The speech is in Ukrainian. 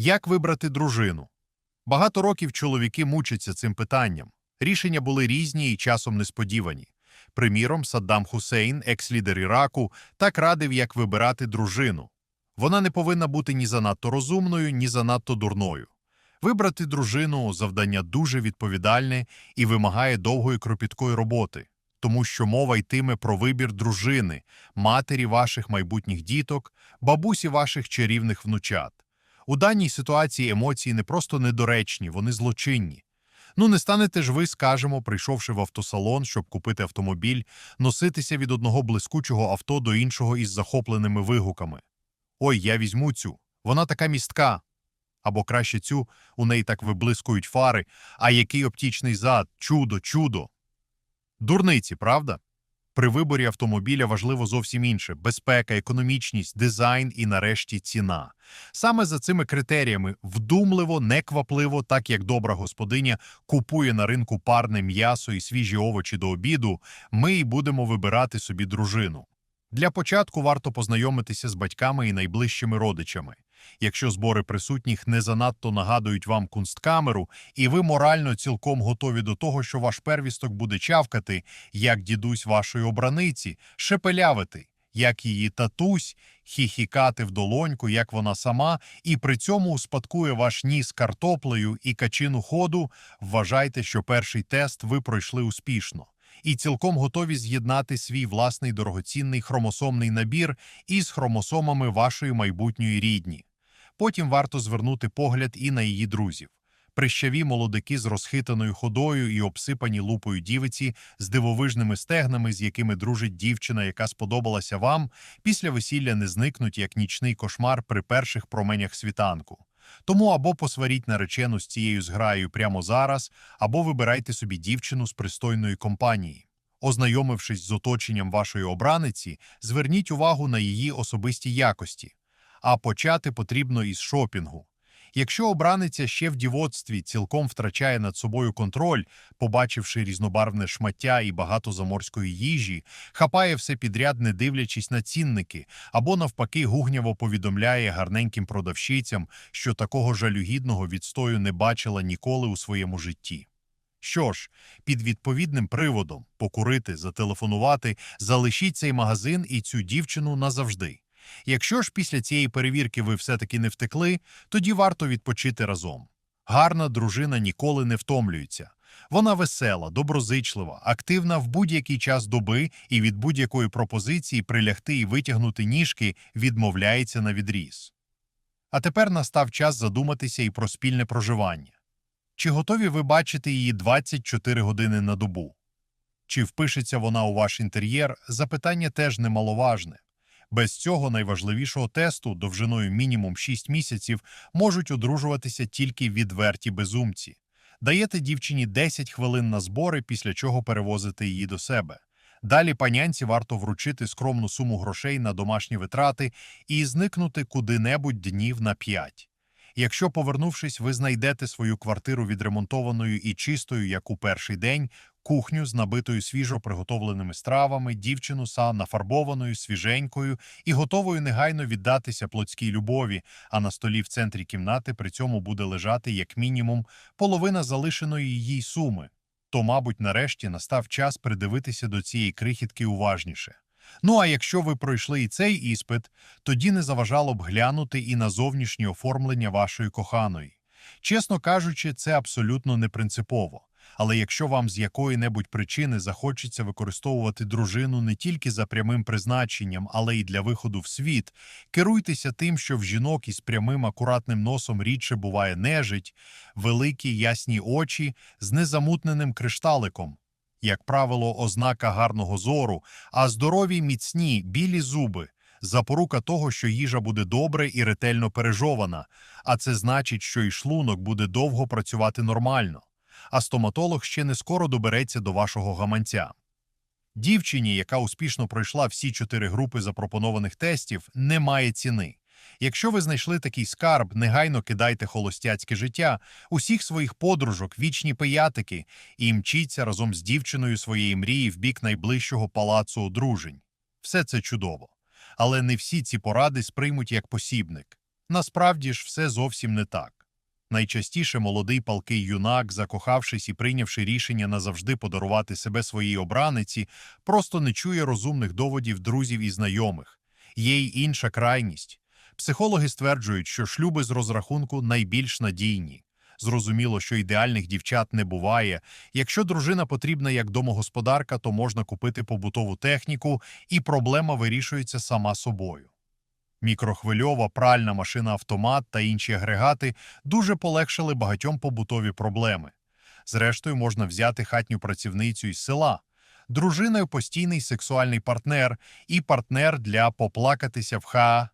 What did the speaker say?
Як вибрати дружину? Багато років чоловіки мучаться цим питанням. Рішення були різні і часом несподівані. Приміром, Саддам Хусейн, екс-лідер Іраку, так радив, як вибирати дружину. Вона не повинна бути ні занадто розумною, ні занадто дурною. Вибрати дружину – завдання дуже відповідальне і вимагає довгої кропіткої роботи, тому що мова йтиме про вибір дружини, матері ваших майбутніх діток, бабусі ваших чарівних внучат. У даній ситуації емоції не просто недоречні, вони злочинні. Ну, не станете ж ви, скажемо, прийшовши в автосалон, щоб купити автомобіль, носитися від одного блискучого авто до іншого із захопленими вигуками. Ой, я візьму цю, вона така містка. Або краще цю, у неї так виблискують фари, а який оптічний зад, чудо, чудо. Дурниці, правда? При виборі автомобіля важливо зовсім інше – безпека, економічність, дизайн і, нарешті, ціна. Саме за цими критеріями вдумливо, неквапливо, так як добра господиня купує на ринку парне м'ясо і свіжі овочі до обіду, ми й будемо вибирати собі дружину. Для початку варто познайомитися з батьками і найближчими родичами. Якщо збори присутніх не занадто нагадують вам кунсткамеру, і ви морально цілком готові до того, що ваш первісток буде чавкати, як дідусь вашої обраниці, шепелявити, як її татусь, хіхікати в долоньку, як вона сама, і при цьому успадкує ваш ніс картоплею і качину ходу, вважайте, що перший тест ви пройшли успішно. І цілком готові з'єднати свій власний дорогоцінний хромосомний набір із хромосомами вашої майбутньої рідні. Потім варто звернути погляд і на її друзів. Прищаві молодики з розхитаною ходою і обсипані лупою дівиці з дивовижними стегнами, з якими дружить дівчина, яка сподобалася вам, після весілля не зникнуть як нічний кошмар при перших променях світанку. Тому або посваріть наречену з цією зграєю прямо зараз, або вибирайте собі дівчину з пристойної компанії. Ознайомившись з оточенням вашої обраниці, зверніть увагу на її особисті якості. А почати потрібно із шопінгу. Якщо обраниця ще в дівоцтві цілком втрачає над собою контроль, побачивши різнобарвне шмаття і багато заморської їжі, хапає все підряд, не дивлячись на цінники, або навпаки гугняво повідомляє гарненьким продавщицям, що такого жалюгідного відстою не бачила ніколи у своєму житті. Що ж, під відповідним приводом покурити, зателефонувати, залишіть цей магазин і цю дівчину назавжди. Якщо ж після цієї перевірки ви все-таки не втекли, тоді варто відпочити разом. Гарна дружина ніколи не втомлюється. Вона весела, доброзичлива, активна в будь-який час доби і від будь-якої пропозиції прилягти і витягнути ніжки відмовляється на відріз. А тепер настав час задуматися і про спільне проживання. Чи готові ви бачити її 24 години на добу? Чи впишеться вона у ваш інтер'єр, запитання теж немаловажне. Без цього найважливішого тесту, довжиною мінімум 6 місяців, можуть одружуватися тільки відверті безумці. Даєте дівчині 10 хвилин на збори, після чого перевозите її до себе. Далі панянці варто вручити скромну суму грошей на домашні витрати і зникнути куди-небудь днів на 5. Якщо, повернувшись, ви знайдете свою квартиру відремонтованою і чистою, як у перший день, кухню з набитою свіжо приготовленими стравами, дівчину са нафарбованою, свіженькою і готовою негайно віддатися плотській любові, а на столі в центрі кімнати при цьому буде лежати як мінімум половина залишеної їй суми, то, мабуть, нарешті настав час придивитися до цієї крихітки уважніше. Ну а якщо ви пройшли і цей іспит, тоді не заважало б глянути і на зовнішнє оформлення вашої коханої. Чесно кажучи, це абсолютно не принципово. Але якщо вам з якої-небудь причини захочеться використовувати дружину не тільки за прямим призначенням, але й для виходу в світ, керуйтеся тим, що в жінок із прямим акуратним носом рідше буває нежить, великі ясні очі з незамутненим кришталиком, як правило, ознака гарного зору, а здорові міцні білі зуби. Запорука того, що їжа буде добре і ретельно пережована, а це значить, що і шлунок буде довго працювати нормально а стоматолог ще не скоро добереться до вашого гаманця. Дівчині, яка успішно пройшла всі чотири групи запропонованих тестів, немає ціни. Якщо ви знайшли такий скарб, негайно кидайте холостяцьке життя, усіх своїх подружок, вічні пиятики і мчіться разом з дівчиною своєї мрії в бік найближчого палацу одружень. Все це чудово. Але не всі ці поради сприймуть як посібник. Насправді ж все зовсім не так. Найчастіше молодий палкий юнак, закохавшись і прийнявши рішення назавжди подарувати себе своїй обраниці, просто не чує розумних доводів друзів і знайомих. Є й інша крайність. Психологи стверджують, що шлюби з розрахунку найбільш надійні. Зрозуміло, що ідеальних дівчат не буває. Якщо дружина потрібна як домогосподарка, то можна купити побутову техніку, і проблема вирішується сама собою. Мікрохвильова, пральна машина-автомат та інші агрегати дуже полегшили багатьом побутові проблеми. Зрештою, можна взяти хатню працівницю із села. Дружиною постійний сексуальний партнер і партнер для поплакатися в ха